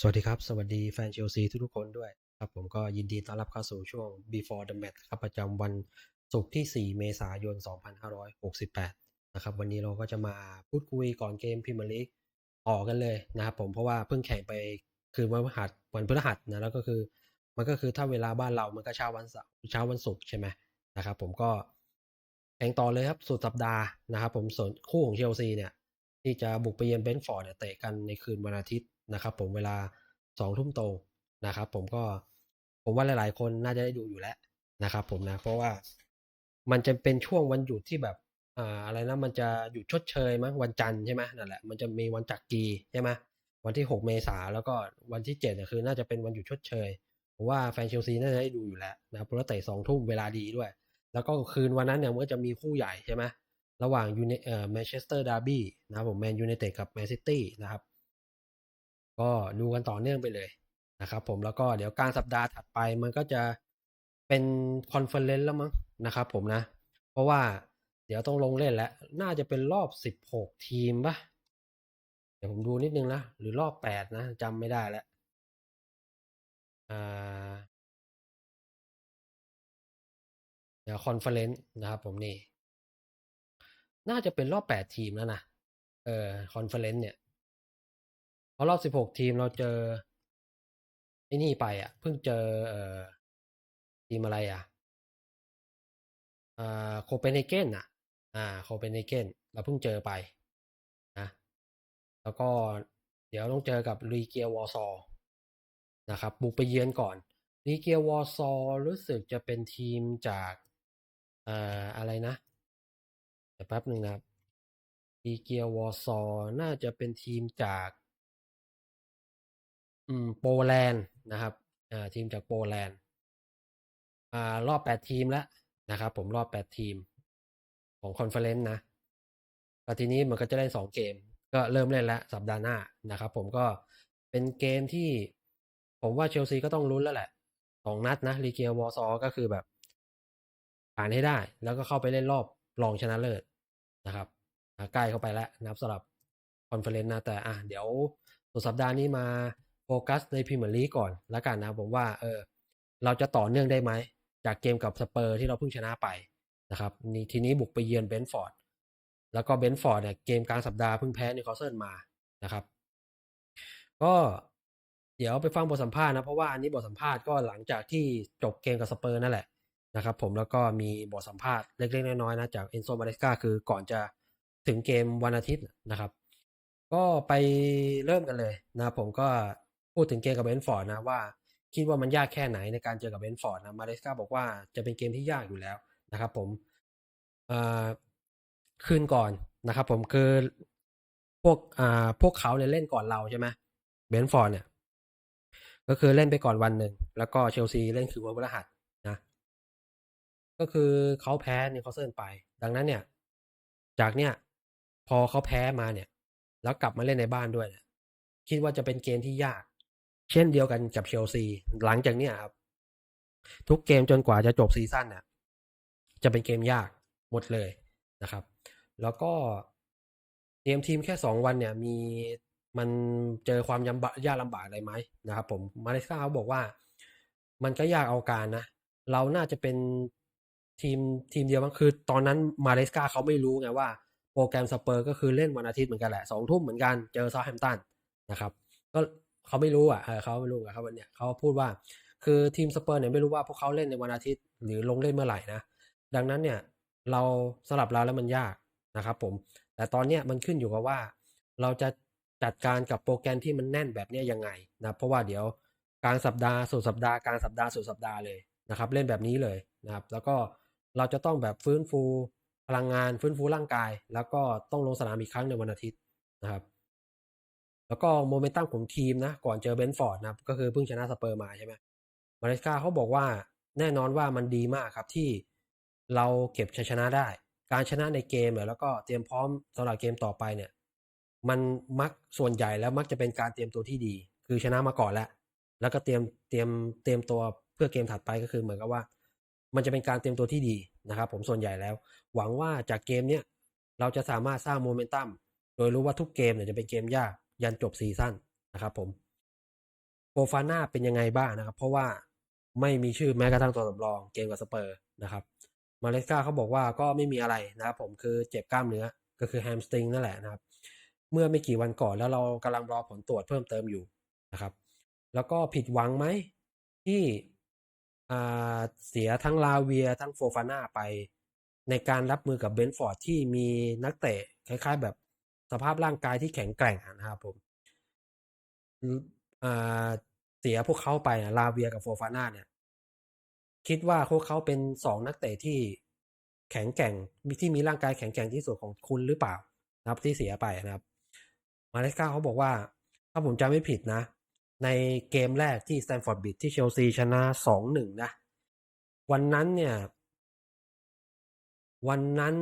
สวัสดีครับ สวัสดีแฟนเชลซีทุกๆคนด้วยครับผมก็ยินดีต้อนรับเข้าสู่ช่วง Before the Match ครับประจำวันศุกร์ที่ 4 เมษายน 2568 นะครับ วันนี้เราก็จะมาพูดคุยก่อนเกมพรีเมียร์ลีกต่อกันเลยนะครับผมเพราะว่าเพิ่งแข่งไปคือวันพฤหัสวันพฤหัสนะแล้วก็คือมันก็คือถ้าเวลาบ้านเรามันก็เช้าวันเสาร์เช้าวันศุกร์ใช่ไหมนะครับผมก็แข่งต่อเลยครับสุดสัปดาห์นะครับผมส่วนคู่ของเชลซีเนี่ยที่จะบุกไปเยือนเบนท์ฟอร์ดเนี่ยเตะกันในคืนวันอาทิตย์ นะครับ ผมเวลาสองทุ่มตรงนะครับ ผมก็ผมว่าหลาย ๆ คนน่าจะได้ดูอยู่แล้วนะครับ ผมนะ เพราะว่ามันจะเป็นช่วงวันหยุดที่แบบอ่าอะไรนะมันจะหยุดชดเชยมั้งวันจันทร์ใช่ไหมนั่นแหละมันจะมีวันจักรีใช่ไหมวันที่ 6 เมษาแล้วก็วันที่7เนี่ยคือน่าจะเป็นวันหยุดชดเชยผมว่าแฟนเชลซีน่าจะได้ดูอยู่แล้วนะครับเพราะว่าเตะสองทุ่มเวลาดีด้วย แล้วก็คืนวันนั้นเนี่ยมันก็จะมีคู่ใหญ่ใช่ไหมระหว่างยูเนเอ่อแมนเชสเตอร์ดาร์บี้นะผมแมนยูไนเต็ดกับแมนซิตี้นะครับ ก็ดูกันต่อเนื่องไปเลยนะครับผมแล้วก็เดี๋ยวกลางสัปดาห์ถัดไปมันก็จะเป็นคอนเฟอเรนซ์แล้วมั้งนะครับผมนะ เพราะว่าเดี๋ยวต้องลงเล่นแล้ว น่าจะเป็นรอบสิบหกทีมปะเดี๋ยวผมดูนิดนึงนะ หรือรอบแปดนะจำไม่ได้แล้วอ่าเดี๋ยวคอนเฟอเรนซ์นะครับผมนี่ น่าจะเป็นรอบแปดทีมแล้วนะ เออคอนเฟอเรนซ์เนี่ย พราะรอบสิบหกทีมเราเจอไอ้นี่ไปอะ เพิ่งเจอเอ่อทีมอะไรอะอ่าโคเปนเฮเกนอะ อ่าโคเปนเฮเกนเราเพิ่งเจอไปนะแล้วก็เดี๋ยวต้องเจอกับรีเกียวอซอนะครับ บุกไปเยือนก่อนรีเกียวอซอรู้สึกจะเป็นทีมจากอ่าอะไรนะเดี๋ยวแป๊บหนึ่งนะครับอีเกียวอซอน่าจะเป็นทีมจาก อืมโปแลนด์นะครับอ่าทีมจากโปแลนด์อ่ารอบแปดทีมแล้วนะครับ ผมรอบแปดทีมของคอนเฟอเรนซ์นะแล้วทีนี้มันก็จะเล่นสองเกม ก็เริ่มเล่นแล้วสัปดาห์หน้านะครับ ผมก็เป็นเกมที่ผมว่าเชลซีก็ต้องลุ้นแล้วแหละสองนัดนะรีเกียวอซอก็คือแบบผ่านให้ได้ แล้วก็เข้าไปเล่นรอบรองชนะเลิศนะครับใกล้เข้าไปแล้วนะครับสำหรับคอนเฟอเรนซ์นะแต่อะเดี๋ยวสุดสัปดาห์นี้มา โฟกัสในพรีเมียร์ลีกก่อนแล้วกันนะผมว่าเออเราจะต่อเนื่องได้ไหม จากเกมกับสเปอร์ที่เราเพิ่งชนะไปนะครับนี่ทีนี้บุกไปเยือนเบนฟอร์ดแล้วก็เบนฟอร์ดเนี่ยเกมกลางสัปดาห์เพิ่งแพ้นิวคาสเซิลมานะครับ ก็เดี๋ยวไปฟังบทสัมภาษณ์นะ เพราะว่าอันนี้บทสัมภาษณ์ก็หลังจากที่จบเกมกับสเปอร์นั่นแหละนะครับ ผมแล้วก็มีบทสัมภาษณ์เล็กๆน้อยๆนะจากเอนโซมาเรสกาคือก่อนจะถึงเกมวันอาทิตย์นะครับ ก็ไปเริ่มกันเลยนะผมก็ พูดถึงเกมกับเบนฟอร์ดนะว่า คิดว่ามันยากแค่ไหนในการเจอกับเบนฟอร์ดนะมาเรสกาบอกว่าจะเป็นเกมที่ยากอยู่แล้วนะครับ ผมคืนก่อนนะครับ ผมคือพวกอาพวกเขาเนี่ยเล่นก่อนเราใช่ไหมเบนฟอร์ดเนี่ย ก็คือเล่นไปก่อนวันหนึ่งแล้วก็เชลซีเล่นคือวันพฤหัสนะ ก็คือเขาแพ้นิวคาสเซิลไป ดังนั้นเนี่ย จากเนี่ยพอเขาแพ้มาเนี่ย แล้วกลับมาเล่นในบ้านด้วยเนี่ยคิดว่าจะเป็นเกมที่ยาก เช่นเดียวกันกับเชลซี หลังจากเนี้ยครับ ทุกเกมจนกว่าจะจบซีซั่นเนี่ยจะเป็นเกมยากหมดเลยนะครับ แล้วก็เตรียมทีมแค่สองวันเนี่ย มีมันเจอความยำบะยากลำบากอะไรไหมนะครับ ผมมาเลเซียเขาบอกว่า มันก็ยากเอาการนะ เราน่าจะเป็นทีมทีมเดียวมั้งคือตอนนั้นมาเลเซียเขาไม่รู้ไงว่าโปรแกรมสเปอร์ก็คือเล่นวันอาทิตย์เหมือนกันแหละสองทุ่มเหมือนกันเจอซาแฮมตันนะครับ ก็ เขาไม่รู้อะเขาไม่รู้ครับวันเนี้ยเขาพูดว่า คือทีมสเปอร์เนี่ยไม่รู้ว่าพวกเขาเล่นในวันอาทิตย์หรือลงเล่นเมื่อไหร่นะดังนั้นเนี่ยเราสลับเราแล้วมันยากนะครับผม แต่ตอนเนี้ยมันขึ้นอยู่กับว่า เราจะจัดการกับโปรแกรมที่มันแน่นแบบนี้ยยังไงนะเพราะว่าเดี๋ยวกลางสัปดาห์สุดสัปดาห์กลางสัปดาห์สุดสัปดาห์เลยนะครับ เล่นแบบนี้เลยนะครับ แล้วก็เราจะต้องแบบฟื้นฟูพลังงานฟื้นฟูร่างกาย แล้วก็ต้องลงสนามอีกครั้งในวันอาทิตย์นะครับ แล้วก็โมเมนตัมของทีมนะก่อนเจอเบนฟอร์ดนะก็คือเพิ่งชนะสเปอร์มาใช่ไหมมาเลสกาเขาบอกว่าแน่นอนว่ามันดีมากครับที่เราเก็บชัยชนะได้ การชนะในเกมแล้วก็เตรียมพร้อมสำหรับเกมต่อไปเนี่ย มันมักส่วนใหญ่แล้วมักจะเป็นการเตรียมตัวที่ดี คือชนะมาก่อนแล้ว แล้วก็เตรียมเตรียมเตรียมตัวเพื่อเกมถัดไปก็คือเหมือนกับว่า มันจะเป็นการเตรียมตัวที่ดีนะครับผมส่วนใหญ่แล้ว หวังว่าจากเกมเนี้ยเราจะสามารถสร้างโมเมนตัมโดยรู้ว่าทุกเกมเนี่ยจะเป็นเกมยาก ยันจบซีซั่นนะครับผมโฟฟาน่าเป็นยังไงบ้างนะครับ เพราะว่าไม่มีชื่อแม้กระทั่งตัวสำรองเกมกับสเปอร์นะครับมาเลสกาเขาบอกว่าก็ไม่มีอะไรนะครับผมคือเจ็บกล้ามเนื้อก็คือแฮมสตริงนั่นแหละนะครับ เมื่อไม่กี่วันก่อนแล้วเรากำลังรอผลตรวจเพิ่มเติมอยู่นะครับ แล้วก็ผิดหวังไหมที่เสียทั้งลาเวียทั้งโฟฟาน่าไป ในการรับมือกับเบนฟอร์ดที่มีนักเตะคล้ายๆ แบบ สภาพร่างกายที่แข็งแกร่งนะครับผมเสียพวกเขาไปอะลาเวียกับโฟฟาน่าเนี่ย คิดว่าพวกเขาเป็นสองนักเตะที่แข็งแกร่งมีที่มีร่างกายแข็งแกร่งที่สุดของคุณหรือเปล่านะครับที่เสียไปนะครับ มาเลสกาเขาบอกว่า ถ้าผมจำไม่ผิดนะ ในเกมแรกที่สแตนฟอร์ดบิดที่เชลซีชนะสองหนึ่งนะ วันนั้นเนี่ย วันนั้น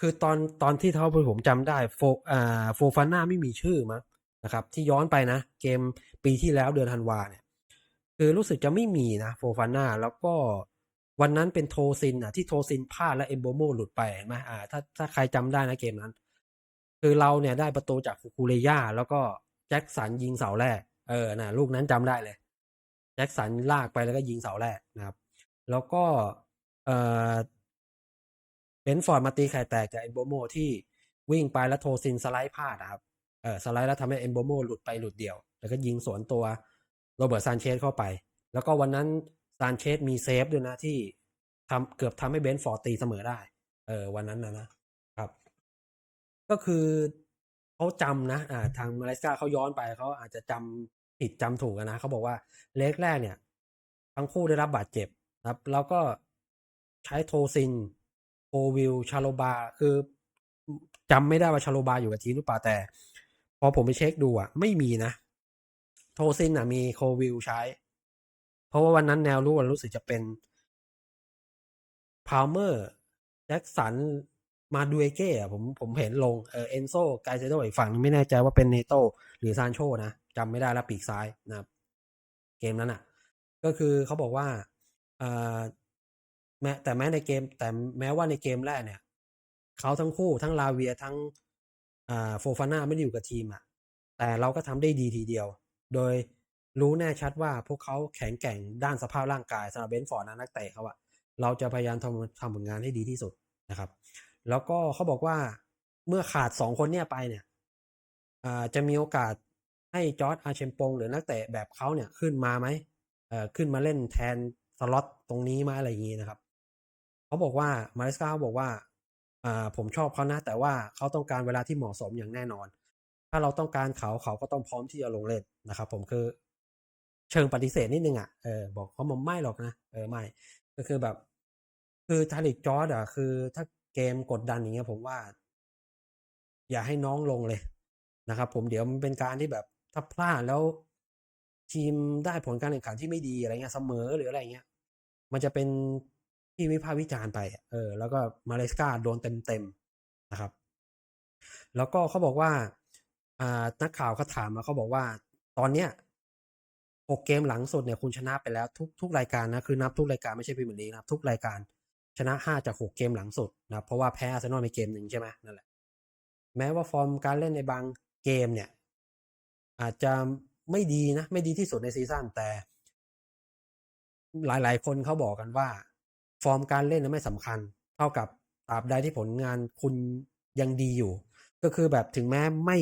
คือตอนตอนที่เท่าที่ผมจำได้โฟอ่าโฟฟาน่าไม่มีชื่อมั้งนะครับ ที่ย้อนไปนะ เกมปีที่แล้วเดือนธันวาเนี่ยคือรู้สึกจะไม่มีนะโฟฟาน่าแล้วก็วันนั้นเป็นโทซินอะที่โทซินพลาดแล้วเอมโบโมหลุดไปเห็นไหมอ่าถ้าถ้าใครจำได้นะเกมนั้น คือเราเนี่ยได้ประตูจากคูคูเรย่าแล้วก็แจ็คสันยิงเสาแรกเออนะลูกนั้นจำได้เลย แจ็คสันลากไปแล้วก็ยิงเสาแรกนะครับ แล้วก็เออ นฟอร์ดมาตีไข่แตกจากเอนโบโมที่วิ่งไปแล้วโทซินสไลด์พลาดนะครับเออสไลด์แล้วทำให้เอนโบโมหลุดไปหลุดเดี่ยว แล้วก็ยิงสวนตัวโรเบิร์ตซานเชสเข้าไป แล้วก็วันนั้นซานเชสมีเซฟด้วยนะที่ทำเกือบทำให้เบนฟอร์ดตีเสมอได้ เออวันนั้นนะนะครับ ก็คือเขาจำนะอ่าทางมาเลเซียเขาย้อนไปเขาอาจจะจำผิดจำถูกนะเขาบอกว่าเลกแรกเนี่ย ทั้งคู่ได้รับบาดเจ็บครับ แล้วก็ใช้โทซิน โอวิลชาโลบา คือจำไม่ได้ว่าชาโลบาอยู่กับทีมหรือเปล่าแต่ พอผมไปเช็คดูอะ ไม่มีนะ โทซินอะมีโควิลใช้ เพราะว่าวันนั้นแนวรู้ว่ารู้สึกจะเป็นพาวเมอร์แจ็คสันมาดูเอเก้อะผมผมเห็นลงเออเอนโซไกเซโดอีกฝั่งนึงไม่แน่ใจว่าเป็นเนโตหรือซานโชนะจำไม่ได้แล้วปีกซ้ายนะครับ เกมนั้นอะ ก็คือเขาบอกว่าเอ่อ แม้แต่แม้ในเกม แต่แม้ว่าในเกมแรกเนี่ยเขาทั้งคู่ทั้งลาเวียทั้งอ่าโฟฟาน่าไม่ได้อยู่กับทีมอะแต่เราก็ทำได้ดีทีเดียว โดยรู้แน่ชัดว่าพวกเขาแข็งแกร่งด้านสภาพร่างกายสำหรับเบนฟอร์ดนะนักเตะเขาอะเราจะพยายามทำทำผลงานให้ดีที่สุดนะครับ แล้วก็เขาบอกว่าเมื่อขาดสองคนเนี่ยไปเนี่ยจะมีโอกาสให้จอร์ดอาเชมปงหรือนักเตะแบบเขาเนี่ยขึ้นมาไหมขึ้นมาเล่นแทนสล็อตตรงนี้ไหมอะไรอย่างนี้นะครับ เขาบอกว่ามาริสกาเขาบอกว่าอ่าผมชอบเขานะ แต่ว่าเขาต้องการเวลาที่เหมาะสมอย่างแน่นอน ถ้าเราต้องการเขาเขาก็ต้องพร้อมที่จะลงเล่นนะครับ ผมคือ เชิงปฏิเสธนิดนึงอะเออบอกเขาไม่หรอกนะเออไม่ก็คือแบบ คือทาริกจอร์ดอะคือ ถ้าเกมกดดันอย่างเงี้ย ผมว่า อย่าให้น้องลงเลยนะครับ ผมเดี๋ยวมันเป็นการที่แบบถ้าพลาดแล้วทีมได้ผลการแข่งขันที่ไม่ดีอะไรเงี้ยเสมอหรืออะไรเงี้ย มันจะเป็น ที่วิพากษ์วิจารณ์ไป เออ แล้วก็มาเลสกาโดนเต็มเต็มๆนะครับ แล้วก็เขาบอกว่าอ่านักข่าวเขาถามมาเขาบอกว่า ตอนเนี้ยหกเกมหลังสุดเนี่ยคุณชนะไปแล้วทุกทุกรายการนะคือนับทุกรายการไม่ใช่พรีเมียร์ลีกนะครับทุกรายการชนะห้าจากหกเกมหลังสุดนะเพราะว่าแพ้อาร์เซนอลไปเกมหนึ่งใช่ไหมนั่นแหละแม้ว่าฟอร์มการเล่นในบางเกมเนี่ย อาจจะไม่ดีนะ ไม่ดีที่สุดในซีซั่นแต่ หลาย ๆ คนเขาบอกกันว่า ฟอร์มการเล่นนะไม่สำคัญ เท่ากับตราบใดที่ผลงานคุณยังดีอยู่ ก็คือแบบถึงแม้ไม่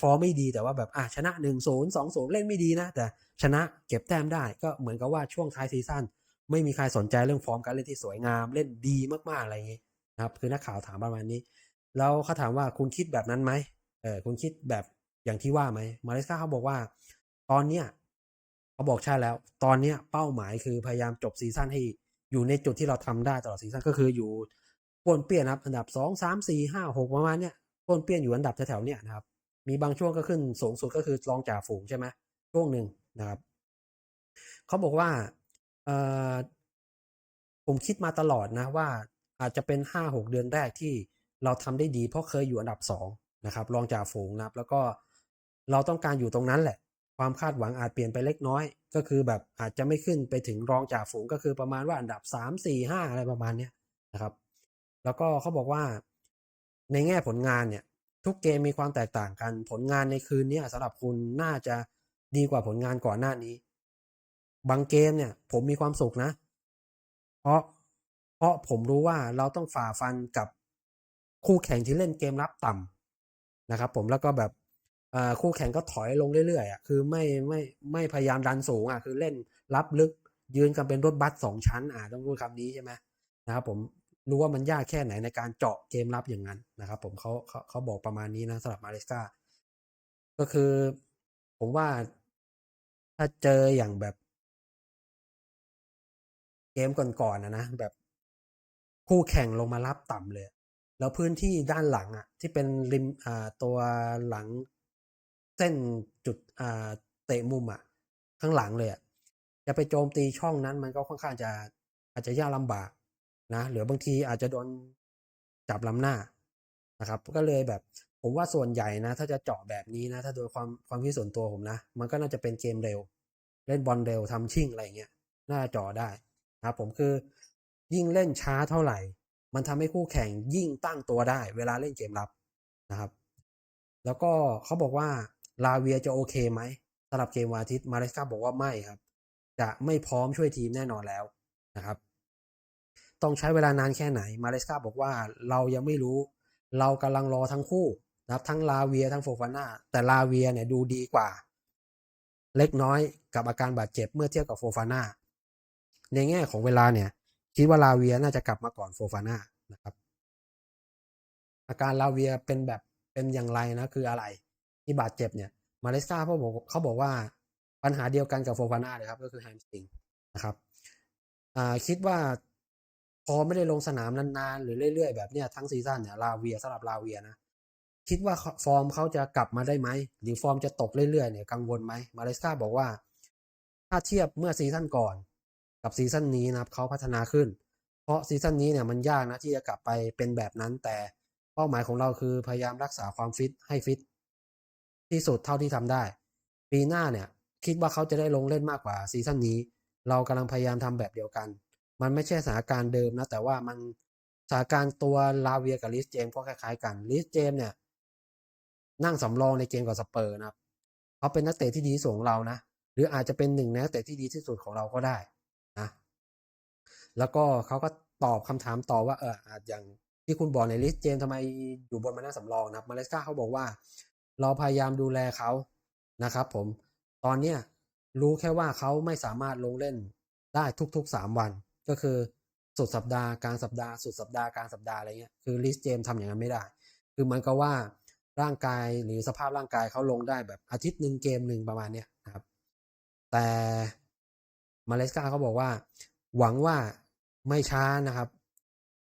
ฟอร์มไม่ดีแต่ว่าแบบอะชนะหนึ่งศูนย์สองศูนย์เล่นไม่ดีนะ แต่ชนะเก็บแต้มได้ก็เหมือนกับว่าช่วงท้ายซีซั่นไม่มีใครสนใจเรื่องฟอร์มการเล่นที่สวยงามเล่นดีมากๆอะไรอย่างนี้นะครับ คือนักข่าวถามประมาณนี้ แล้วเขาถามว่าคุณคิดแบบนั้นไหมเออคุณคิดแบบอย่างที่ว่าไหมมาเลเซียเขาบอกว่า ตอนเนี้ยเขาบอกใช่แล้ว ตอนเนี้ยเป้าหมายคือพยายามจบซีซั่นให้ อยู่ในจุดที่เราทำได้ตลอดซีซั่นก็คืออยู่ป้วนเปี้ยนนะครับ อันดับสองสามสี่ห้าหกประมาณเนี้ยป้วนเปี้ยนอยู่อันดับแถวๆเนี้ยนะครับ มีบางช่วงก็ขึ้นสูงสุดก็คือรองจ่าฝูงใช่ไหมช่วงหนึ่งนะครับเขาบอกว่าเออผมคิดมาตลอดนะว่าอาจจะเป็นห้าหกเดือนแรกที่เราทำได้ดีเพราะเคยอยู่อันดับสองนะครับรองจ่าฝูงนะครับ แล้วก็เราต้องการอยู่ตรงนั้นแหละ ความคาดหวังอาจเปลี่ยนไปเล็กน้อย ก็คือแบบอาจจะไม่ขึ้นไปถึงรองจ่าฝูงก็คือประมาณว่าอันดับสามสี่ห้าอะไรประมาณเนี้ยนะครับ แล้วก็เขาบอกว่าในแง่ผลงานเนี่ย ทุกเกมมีความแตกต่างกัน ผลงานในคืนนี้สำหรับคุณน่าจะดีกว่าผลงานก่อนหน้านี้ บางเกมเนี่ย ผมมีความสุขนะ เพราะเพราะผมรู้ว่าเราต้องฝ่าฟันกับคู่แข่งที่เล่นเกมรับต่ำนะครับ ผมแล้วก็แบบ คู่แข่งก็ถอยลงเรื่อยๆอะคือไม่ไม่ไม่พยายามดันสูงอะคือเล่นรับลึกยืนกันเป็นรถบัสสองชั้นอะต้องพูดคำนี้ใช่ไหมนะครับผมรู้ว่ามันยากแค่ไหนในการเจาะเกมรับอย่างนั้นนะครับผมเขาเขาเขาบอกประมาณนี้นะสำหรับมาเลสกาก็คือ ผมว่าถ้าเจออย่างแบบ เกมก่อนๆนะนะแบบคู่แข่งลงมารับต่ำเลย แล้วพื้นที่ด้านหลังอะ ที่เป็นริมอ่าตัวหลัง เส้นจุดเตะมุมอะข้างหลังเลยอะจะไปโจมตีช่องนั้นมันก็ค่อนข้างจะอาจจะยากลำบากนะหรือบางทีอาจจะโดนจับลำหน้านะครับ ก็เลยแบบผมว่าส่วนใหญ่นะ ถ้าจะเจาะแบบนี้นะ ถ้าโดยความความคิดส่วนตัวผมนะ มันก็น่าจะเป็นเกมเร็ว เล่นบอลเร็วทำชิ่งอะไรเงี้ยน่าจะเจาะได้นะครับผมคือยิ่งเล่นช้าเท่าไหร่ มันทำให้คู่แข่งยิ่งตั้งตัวได้ เวลาเล่นเกมรับนะครับ แล้วก็เขาบอกว่า ลาเวียจะโอเคไหมสำหรับเกมวันอาทิตย์มาเลสกาบอกว่าไม่ครับ จะไม่พร้อมช่วยทีมแน่นอนแล้วนะครับ ต้องใช้เวลานานแค่ไหนมาเลสกาบอกว่าเรายังไม่รู้ เรากำลังรอทั้งคู่นะครับทั้งลาเวียทั้งโฟฟาน่าแต่ลาเวียเนี่ยดูดีกว่า เล็กน้อยกับอาการบาดเจ็บเมื่อเทียบกับโฟฟาน่าในแง่ของเวลาเนี่ยคิดว่าลาเวียน่าจะกลับมาก่อนโฟฟาน่านะครับอาการลาเวียเป็นแบบเป็นอย่างไรนะคืออะไร ที่บาดเจ็บเนี่ยมาเลสกาเขาบอกเขาบอกว่าปัญหาเดียวกันกับโฟฟาน่าเลยครับก็คือแฮมสตริงนะครับคิดว่าพอไม่ได้ลงสนามนานๆ หรือเรื่อยๆ แบบเนี้ยทั้งซีซั่นเนี่ยลาเวียสำหรับลาเวียนะ คิดว่าฟอร์มเขาจะกลับมาได้ไหม หรือฟอร์มจะตกเรื่อยๆเนี่ยกังวลไหมมาเลสกาบอกว่า ถ้าเทียบเมื่อซีซั่นก่อน กับซีซั่นนี้นะครับเขาพัฒนาขึ้น เพราะซีซั่นนี้เนี่ยมันยากนะที่จะกลับไปเป็นแบบนั้น แต่เป้าหมายของเราคือพยายามรักษาความฟิตให้ฟิต ที่สุดเท่าที่ทำได้ ปีหน้าเนี่ยคิดว่าเขาจะได้ลงเล่นมากกว่าซีซั่นนี้ เรากำลังพยายามทำแบบเดียวกัน มันไม่ใช่สถานการณ์เดิมนะ แต่ว่ามันสถานการณ์ตัวลาเวียกับลิสเจมก็คล้ายๆกันลิสเจมเนี่ย นั่งสำรองในเกมกับสเปอร์นะครับเขาเป็นนักเตะที่ดีที่สุดของเรานะหรืออาจจะเป็นหนึ่งในนักเตะที่ดีที่สุดของเราก็ได้นะแล้วก็เขาก็ตอบคำถามต่อว่าเอออาจอย่างที่คุณบอกในลิสเจมทำไมอยู่บนมานั่งสำรองนะครับมาเลสกาเขาบอกว่า เราพยายามดูแลเขานะครับ ผม ตอนเนี้ยรู้แค่ว่าเขาไม่สามารถลงเล่นได้ทุกๆสามวัน ก็คือสุดสัปดาห์กลางสัปดาห์สุดสัปดาห์กลางสัปดาห์อะไรเงี้ยคือลิสเจมทำอย่างนั้นไม่ได้ คือมันก็ว่าร่างกายหรือสภาพร่างกายเขาลงได้แบบอาทิตย์หนึ่งเกมหนึ่งประมาณเนี้ยนะครับ แต่มาเลสกาเขาบอกว่า หวังว่าไม่ช้านะครับ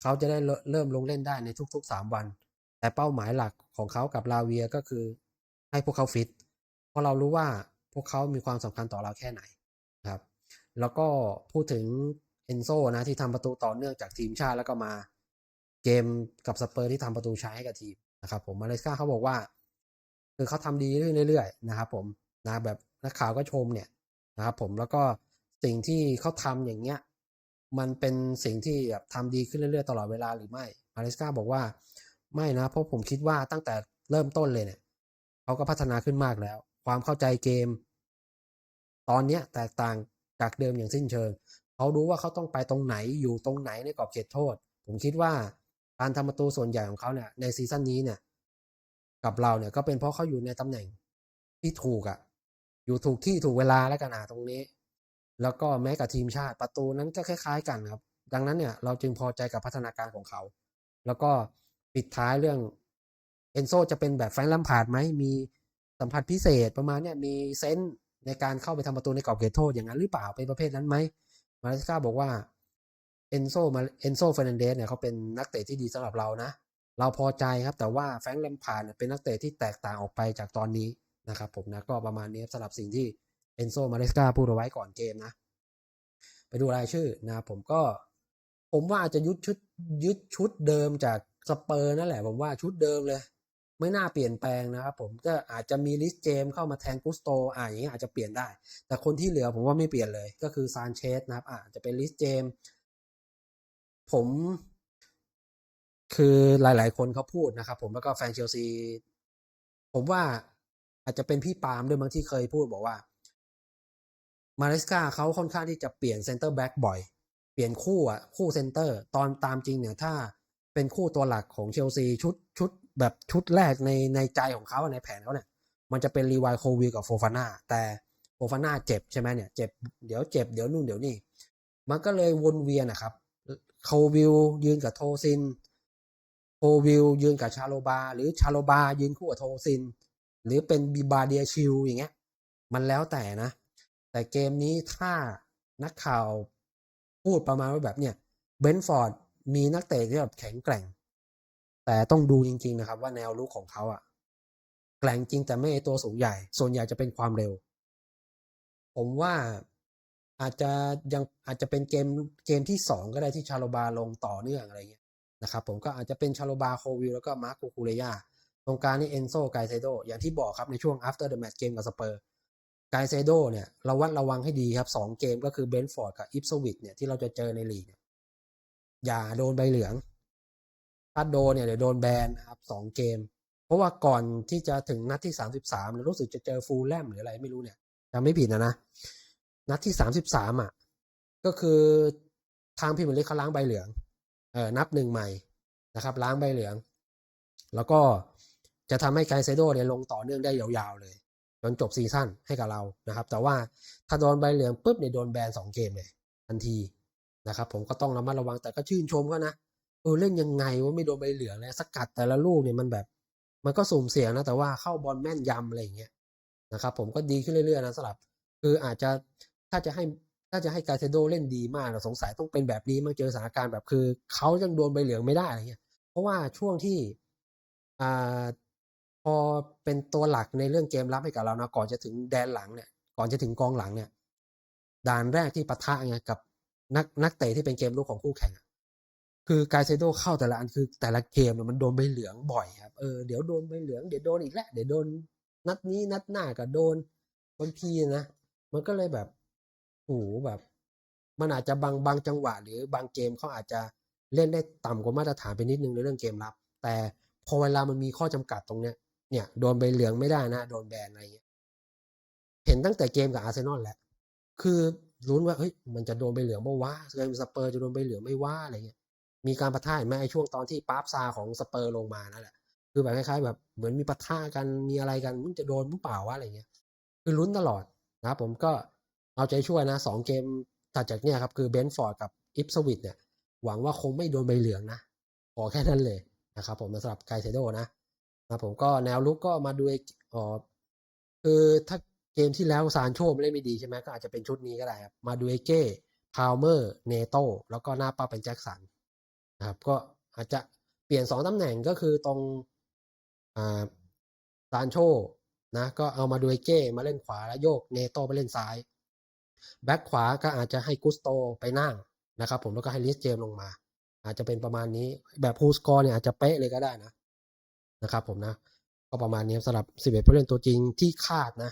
เขาจะได้เริ่มลงเล่นได้ในทุกๆสามวัน แต่เป้าหมายหลักของเขากับลาเวียก็คือ ให้พวกเขาฟิต เพราะเรารู้ว่าพวกเขามีความสำคัญต่อเราแค่ไหนครับ แล้วก็พูดถึงเอนโซนะที่ทำประตูต่อเนื่องจากทีมชาติแล้วก็มาเกมกับสเปอร์ที่ทำประตูช้ให้กับทีมนะครับ ผมมาเลสกาเขาบอกว่า คือเขาทำดีเรื่อยๆนะครับ ผมนะแบบนักข่าวก็ชมเนี่ยนะครับผมแล้วก็สิ่งที่เขาทำอย่างเงี้ยมันเป็นสิ่งที่แบบทำดีขึ้นเรื่อยๆตลอดเวลาหรือไม่มาเลสกาบอกว่าไม่นะเพราะผมคิดว่าตั้งแต่เริ่มต้นเลยเนี่ย เขาก็พัฒนาขึ้นมากแล้ว ความเข้าใจเกม ตอนเนี้ยแตกต่างจากเดิมอย่างสิ้นเชิง เขารู้ว่าเขาต้องไปตรงไหนอยู่ตรงไหนในกรอบเขตโทษ ผมคิดว่าการทำประตูส่วนใหญ่ของเขาเนี่ยในซีซั่นนี้เนี่ย กับเราเนี่ยก็เป็นเพราะเขาอยู่ในตำแหน่งที่ถูกอะ่ะ อยู่ถูกที่ถูกเวลาแล้วกันอะตรงนี้ แล้วก็แม้กับทีมชาติประตูนั้นก็คล้าย ๆ กันครับ ดังนั้นเนี่ยเราจึงพอใจกับพัฒนาการของเขา แล้วก็ปิดท้ายเรื่อง เอนโซจะเป็นแบบแฟรงค์ลัมพาร์ดไหมมีสัมผัสพิเศษประมาณเนี่ยมีเซนส์ในการเข้าไปทำประตูในกรอบเขตโทษอย่างนั้นหรือเปล่าเป็นประเภทนั้นไหมมาเลสกาบอกว่าเอนโซมาเอนโซเฟรนันเดสเนี่ยเขาเป็นนักเตะที่ดีสำหรับเรานะ เราพอใจครับแต่ว่าแฟรงค์แลมพาร์ดเป็นนักเตะที่แตกต่างออกไปจากตอนนี้นะครับผมนะก็ประมาณนี้สำหรับสิ่งที่เอนโซมาเลสกาพูดเอาไว้ก่อนเกมนะ ไปดูรายชื่อนะผมก็ ผมว่าอาจจะยึดชุดยึดชุดเดิมจากสเปอร์นั่นแหละ ผมว่าชุดเดิมเลย ไม่น่าเปลี่ยนแปลงนะครับผมก็อาจจะมีลิสเจมเข้ามาแทนกุสโตอ่าอย่างนี้อาจจะเปลี่ยนได้ แต่คนที่เหลือผมว่าไม่เปลี่ยนเลย ก็คือซานเชสนะครับอาจจะเป็นลิสเจม ผม คือหลาย ๆ คนเขาพูดนะครับผมแล้วก็แฟนเชลซีผมว่าอาจจะเป็นพี่ปาล์มด้วยบางที่เคยพูดบอกว่ามาเลสกาเขาค่อนข้างที่จะเปลี่ยนเซนเตอร์แบ็กบ่อย เปลี่ยนคู่อะคู่เซนเตอร์ ตอนตามจริงเนี่ยถ้าเป็นคู่ตัวหลักของเชลซีชุดชุด แบบชุดแรกในในใจของเขาในแผนเขาเนี่ย มันจะเป็นรีวายโควิลกับโฟฟาน่าแต่โฟฟาน่าเจ็บใช่ไหมเนี่ยเจ็บเดี๋ยวเจ็บเดี๋ยวนู่นเดี๋ยวนี่มันก็เลยวนเวียนนะครับโควิลยืนกับโทซินโควิลยืนกับชาโลบา หรือชาโลบายืนคู่กับโทซิน หรือเป็นบีบาเดียชิลอย่างเงี้ย มันแล้วแต่นะ แต่เกมนี้ถ้านักข่าวพูดประมาณว่าแบบเนี่ยเบนฟอร์ดมีนักเตะที่แบบแข็งแกร่ง แต่ต้องดูจริง ๆ นะครับ ว่าแนวลุกของเขาอะแกร่งจริงแต่ไม่ตัวสูงใหญ่ ส่วนใหญ่จะเป็นความเร็ว ผมว่าอาจจะยังอาจจะเป็นเกมเกมที่สองก็ได้ที่ชาโลบาลงต่อเนื่องอะไรเงี้ยนะครับผมก็อาจจะเป็นชาโลบาโควิลแล้วก็มาร์คคูเรยาตรงกลางนี่เอนโซไกเซโดอย่างที่บอกครับในช่วง after the match เกมกับสเปอร์ไกเซโดเนี่ยระวัดระวังให้ดีครับสองเกมก็คือเบนฟอร์ดกับอิฟสวิตเนี่ยที่เราจะเจอในลีกอย่าโดนใบเหลือง ถ้าโดนเนี่ยเดี๋ยวโดนแบนนะครับสองเกม เพราะว่าก่อนที่จะถึงนัดที่สามสิบสามรู้สึกจะเจอฟูลแลมหรืออะไรไม่รู้เนี่ยจำไม่ผิดนะนะ นัดที่สามสิบสามอะก็คือทางพิมพ์ลิกเขาล้างใบเหลืองเออนับหนึ่งใหม่นะครับล้างใบเหลือง แล้วก็จะทำให้ไกเซโดเนี่ยลงต่อเนื่องได้ยาวๆเลย จนจบซีซั่นให้กับเรานะครับ แต่ว่าถ้าโดนใบเหลืองปุ๊บเนี่ยโดนแบนสองเกมเลยทันทีนะครับ ผมก็ต้องระมัดระวังแต่ก็ชื่นชมก็นะ เออเล่นยังไงว่าไม่โดนใบเหลืองเลยสกัดแต่ละลูกเนี่ยมันแบบ มันก็สุ่มเสี่ยงนะแต่ว่าเข้าบอลแม่นยำอะไรอย่างเงี้ยนะครับ ผมก็ดีขึ้นเรื่อยๆนะสำหรับ คืออาจจะถ้าจะให้ถ้าจะให้กาเซโดเล่นดีมากเราสงสัยต้องเป็นแบบนี้มาเจอสถานการณ์แบบคือเขายังโดนใบเหลืองไม่ได้อะไรเงี้ย เพราะว่าช่วงที่อ่าพอเป็นตัวหลักในเรื่องเกมรับให้กับเรานะก่อนจะถึงแดนหลังเนี่ย ก่อนจะถึงกองหลังเนี่ยด่านแรกที่ปะทะไงกับนักนักเตะที่เป็นเกมลุกของคู่แข่ง คือกาเซโดเข้าแต่ละอันคือแต่ละเกมเนี่ยมันโดนใบเหลืองบ่อยครับเออเดี๋ยวโดนใบเหลืองเดี๋ยวโดนอีกแล้วเดี๋ยวโดนนัดนี้นัดหน้าก็โดนบางทีนะมันก็เลยแบบโหแบบ มันอาจจะบางบางจังหวะ หรือบางเกมเขาอาจจะเล่นได้ต่ำกว่ามาตรฐานไปนิดนึงในเรื่องเกมรับ แต่พอเวลามันมีข้อจำกัดตรงเนี้ยเนี่ยโดนใบเหลืองไม่ได้นะ โดนแบนอะไรเงี้ยเห็นตั้งแต่เกมกับอาร์เซนอลแหละคือลุ้นว่าเฮ้ยมันจะโดนใบเหลืองบ่าวะเกมสเปอร์จะโดนใบเหลืองไม่ว่าอะไรเงี้ย มีการปะทะเห็นไหมไอ้ช่วงตอนที่ปาร์ฟซาของสเปอร์ลงมานั่นแหละคือแบบคล้ายๆแบบเหมือนมีปะทะกันมีอะไรกันมันจะโดนหรือเปล่าวะอะไรเงี้ย คือลุ้นตลอดนะครับผมก็เอาใจช่วยนะสองเกมถัดจากเนี่ยครับคือเบนฟอร์ดกับอิฟสวิตเนี่ยหวังว่าคงไม่โดนใบเหลืองนะขอแค่นั้นเลยนะครับผมสำหรับไกเซโดนะนะผมก็แนวลุกก็มาดูอ๋อคือถ้าเกมที่แล้วซานโชไม่เล่นไม่ดีใช่ไหมก็อาจจะเป็นชุดนี้ก็ได้ครับมาดูเอเก้พาวเมอร์เนโตแล้วก็หน้าเป้าเป็นแจ็คสัน นะครับก็อาจจะเปลี่ยนสองตำแหน่งก็คือตรงอ่าซานโชนะก็เอามาดูเก้มาเล่นขวาแล้วโยกเนโตไปเล่นซ้าย แบ็คขวาก็อาจจะให้กุสโตไปนั่งนะครับผมแล้วก็ให้ลิสเจมลงมา อาจจะเป็นประมาณนี้แบบพูสกอร์เนี่ยอาจจะเป๊ะเลยก็ได้นะนะครับผมนะ ก็ประมาณนี้สำหรับ11ผู้เล่นตัวจริงที่คาดนะ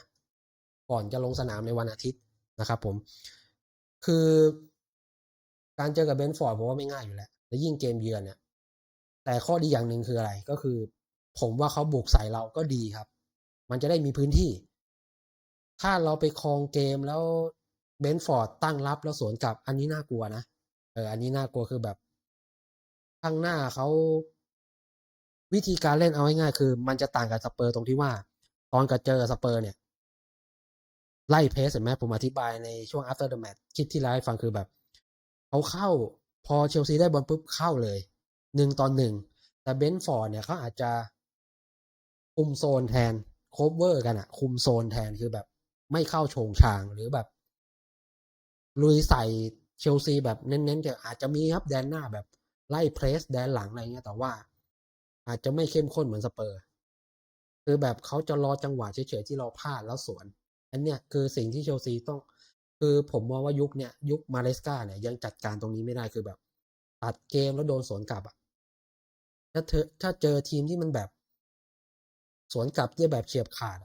ก่อนจะลงสนามในวันอาทิตย์นะครับผมคือการเจอกับเบนฟอร์ดผมว่าไม่ง่ายอยู่แล้ว และยิ่งเกมเยือนเนี่ยแต่ข้อดีอย่างหนึ่งคืออะไรก็คือ ผมว่าเขาบุกใส่เราก็ดีครับ มันจะได้มีพื้นที่ ถ้าเราไปครองเกมแล้วเบนฟอร์ดตั้งรับแล้วสวนกลับ อันนี้น่ากลัวนะเอออันนี้น่ากลัวคือแบบ ข้างหน้าเขาวิธีการเล่นเอาง่ายๆคือ มันจะต่างกับสเปอร์ตรงที่ว่า ตอนกับเจอสเปอร์เนี่ย ไล่เพสเห็นไหมผมอธิบายในช่วง after the match คลิปที่ไลฟ์ฟังคือแบบเขาเข้า พอเชลซีได้บอลปุ๊บเข้าเลยหนึ่งต่อหนึ่งแต่เบนฟอร์ดเนี่ยเขาอาจจะคุมโซนแทนโคเวอร์กันอะคุมโซนแทนคือแบบไม่เข้าโฉงชางหรือแบบ ลุยใส่เชลซีแบบเน้นๆจะอาจจะมีครับแดนหน้าแบบไล่เพรสแดนหลังอะไรเงี้ยแต่ว่า อาจจะไม่เข้มข้นเหมือนสเปอร์ คือแบบเขาจะรอจังหวะเฉยๆที่เราพลาดแล้วสวน อันเนี้ยคือสิ่งที่เชลซีต้อง คือผมมองว่ายุคเนี้ยยุคมาเลสกาเนี่ยยังจัดการตรงนี้ไม่ได้คือแบบตัดเกมแล้วโดนสวนกลับอะถ้าเธอถ้าเจอทีมที่มันแบบ สวนกลับที่แบบเฉียบขาด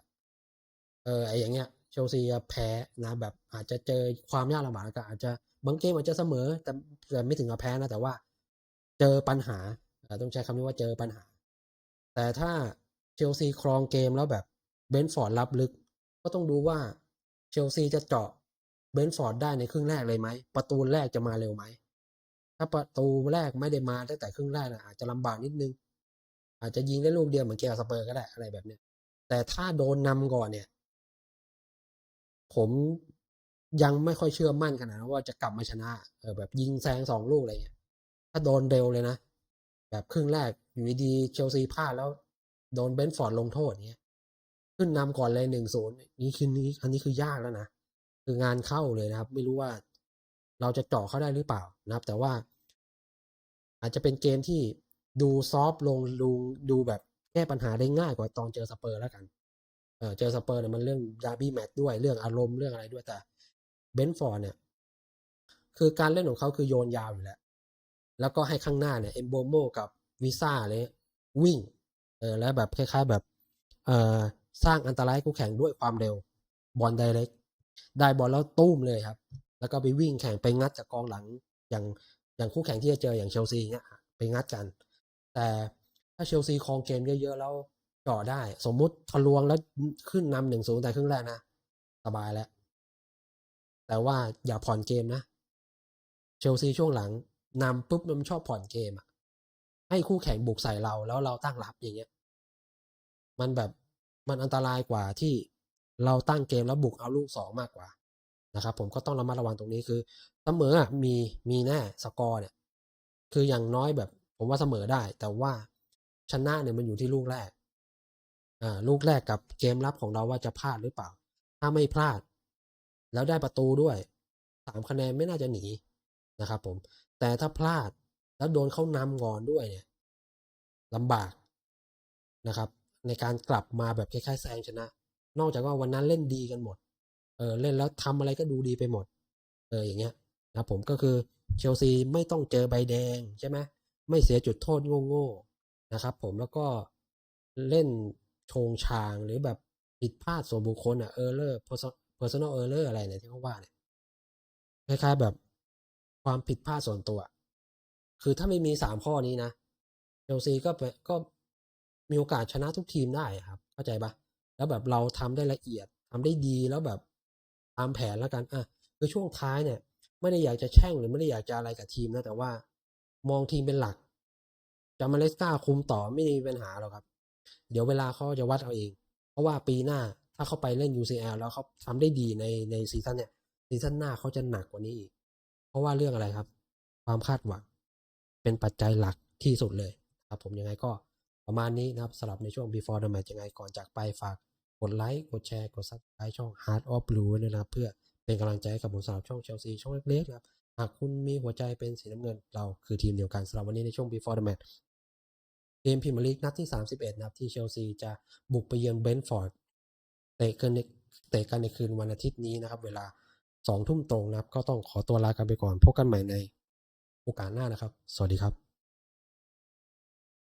เออไออย่างเงี้ยเชลซีแพ้นะแบบอาจจะเจอความยากลำบากก็อาจจะบางเกมอาจจะเสมอ แต่แต่ไม่ถึงกับแพ้นะแต่ว่า เจอปัญหาอ่าต้องใช้คำนี้ว่าเจอปัญหา แต่ถ้าเชลซีครองเกมแล้วแบบเบนฟอร์ดรับลึก ก็ต้องดูว่าเชลซีจะเจาะ เบนท์ฟอร์ดได้ในครึ่งแรกเลยไหม ประตูแรกจะมาเร็วไหม ถ้าประตูแรกไม่ได้มาตั้งแต่ครึ่งแรกนะอาจจะลำบากนิดนึง อาจจะยิงได้ลูกเดียวเหมือนเกียร์สเปอร์ก็ได้อะไรแบบเนี้ย แต่ถ้าโดนนำก่อนเนี่ย ผมยังไม่ค่อยเชื่อมั่นขนาดว่าจะกลับมาชนะเออแบบยิงแซงสองลูกอะไรเงี้ย ถ้าโดนเร็วเลยนะ แบบครึ่งแรกอยู่ดีเชลซีพลาดแล้ว โดนเบนท์ฟอร์ดลงโทษเนี้ย ขึ้นนำก่อนเลยหนึ่งศูนย์นี่คือนี้อันนี้คือยากแล้วนะ คืองานเข้าเลยนะครับ ไม่รู้ว่าเราจะเจาะเขาได้หรือเปล่านะครับ แต่ว่า อาจจะเป็นเกมที่ดูซอฟต์ลงดูดูแบบแก้ปัญหาได้ง่ายกว่าตอนเจอสเปอร์แล้วกัน เออเจอสเปอร์เนี่ยมันเรื่องดาร์บี้แมตช์ด้วยเรื่องอารมณ์เรื่องอะไรด้วยแต่เบนฟอร์ดเนี่ย คือการเล่นของเขาคือโยนยาวอยู่แล้ว แล้วก็ให้ข้างหน้าเนี่ยเอมโบโมกับวิซ่าเลยวิ่ง เออแล้วแบบคล้ายๆแบบ เออสร้างอันตรายให้คู่แข่งด้วยความเร็วบอลไดเรก ได้บอลแล้วตุ้มเลยครับ แล้วก็ไปวิ่งแข่งไปงัดจากกองหลัง อย่างอย่างคู่แข่งที่จะเจออย่างเชลซีเนี่ยไปงัดกัน แต่ถ้าเชลซีครองเกมเยอะๆแล้วเจาะได้ สมมุติทะลวงแล้วขึ้นนำหนึ่งศูนย์แต่ครึ่งแรกนะสบายแล้ว แต่ว่าอย่าผ่อนเกมนะเชลซีช่วงหลังนำปุ๊บมันชอบผ่อนเกมอะให้คู่แข่งบุกใส่เราแล้วเราตั้งรับอย่างเงี้ย มันแบบมันอันตรายกว่าที่ เราตั้งเกมแล้วบุกเอาลูกสองมากกว่านะครับผมก็ต้องระมัดระวังตรงนี้คือเสมออะมีมีแน่สกอร์เนี่ยคืออย่างน้อยแบบผมว่าเสมอได้ แต่ว่าชนะเนี่ยมันอยู่ที่ลูกแรกอ่าลูกแรกกับเกมรับของเราว่าจะพลาดหรือเปล่า ถ้าไม่พลาด แล้วได้ประตูด้วยสามคะแนนไม่น่าจะหนีนะครับผมแต่ถ้าพลาดแล้วโดนเข้านำก่อนด้วยเนี่ยลำบากนะครับ ในการกลับมาแบบคล้ายๆแซงชนะ นอกจากว่าวันนั้นเล่นดีกันหมด เออเล่นแล้วทำอะไรก็ดูดีไปหมด เอออย่างเงี้ยนะผมก็คือเชลซีไม่ต้องเจอใบแดงใช่ไหมไม่เสียจุดโทษโง่ๆนะครับ ผมแล้วก็เล่นโชงชางหรือแบบผิดพลาดส่วนบุคคลอะเออร์เลอร์ personal error อะไรเนี่ยที่เขาว่าเนี่ยคล้ายๆแบบความผิดพลาดส่วนตัว คือถ้าไม่มีสามข้อนี้นะเชลซีก็ไปก็มีโอกาสชนะทุกทีมได้ครับ เข้าใจปะ แล้วแบบเราทำได้ละเอียดทำได้ดีแล้วแบบตามแผนแล้วกันอะคือช่วงท้ายเนี่ย ไม่ได้อยากจะแช่งหรือไม่ได้อยากจะอะไรกับทีมนะแต่ว่า มองทีมเป็นหลักจะมาเลสกาคุมต่อไม่มีปัญหาหรอกครับ เดี๋ยวเวลาเขาจะวัดเอาเอง เพราะว่าปีหน้าถ้าเขาไปเล่น UCL แล้วเขาทำได้ดีในในซีซั่นเนี่ยซีซั่นหน้าเขาจะหนักกว่านี้อีก เพราะว่าเรื่องอะไรครับ ความคาดหวัง เป็นปัจจัยหลักที่สุดเลยครับผมยังไงก็ประมาณนี้นะครับสำหรับในช่วง before the match ยังไงก่อนจากไปฝาก กดไลค์ กดแชร์ กด subscribe ช่อง Heart of Blue ด้วยนะครับ เพื่อเป็นกำลังใจให้กับผมสำหรับช่องเชลซีช่องเล็กๆนะครับ หากคุณมีหัวใจเป็นสีน้ำเงิน เราคือทีมเดียวกันสำหรับวันนี้ในช่วง before the match เกมพรีเมียร์ลีกนัดที่ 31 นะครับ ที่เชลซีจะบุกไปเยือนเบนฟอร์ดเตะกันในเตะกันในคืนวันอาทิตย์นี้นะครับ เวลาสองทุ่มตรงนะครับ ก็ต้องขอตัวลากันไปก่อนพบกันใหม่ในโอกาสหน้านะครับ สวัสดีครับ